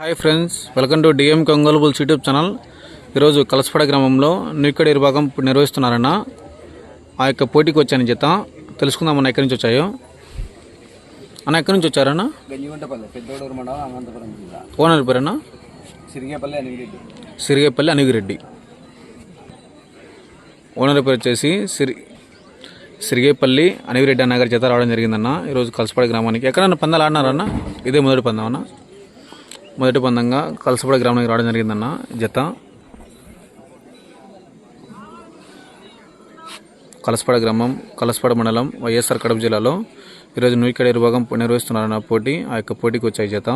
Hi friends welcome to DM కొంగోలు bulls YouTube channel ఈరోజు కలసపడ గ్రామంలో విభాగం ఇప్పుడు నిర్వహిస్తున్నారన్న ఆ యొక్క పోటీకి వచ్చాను జత. తెలుసుకుందాం అన్న ఎక్కడి నుంచి వచ్చాయో. అన్న ఎక్కడి నుంచి వచ్చారన్న? ఓనర్ పేరన్న సిరిగేపల్లి అనిగిరెడ్డి. సిరిగేపల్లి అనిగిరెడ్డి. ఓనర్ పేరు వచ్చేసి సిరి సిరిగేపల్లి అనిగిరెడ్డి అన్న గారి జత రావడం జరిగిందన్న. ఈరోజు కలసపడ గ్రామానికి. ఎక్కడన్నా పందాలు ఆడినారన్న? ఇదే మొదటి పందం అన్న. మొదటి పందంగా కలసపడ గ్రామానికి రావడం జరిగిందన్న జత. కలసపడ గ్రామం కలసపడ మండలం వైఎస్ఆర్ కడప జిల్లాలో ఈరోజు నూయికడ భాగం నిర్వహిస్తున్నారన్న పోటీ ఆ యొక్క పోటీకి వచ్చాయి జత.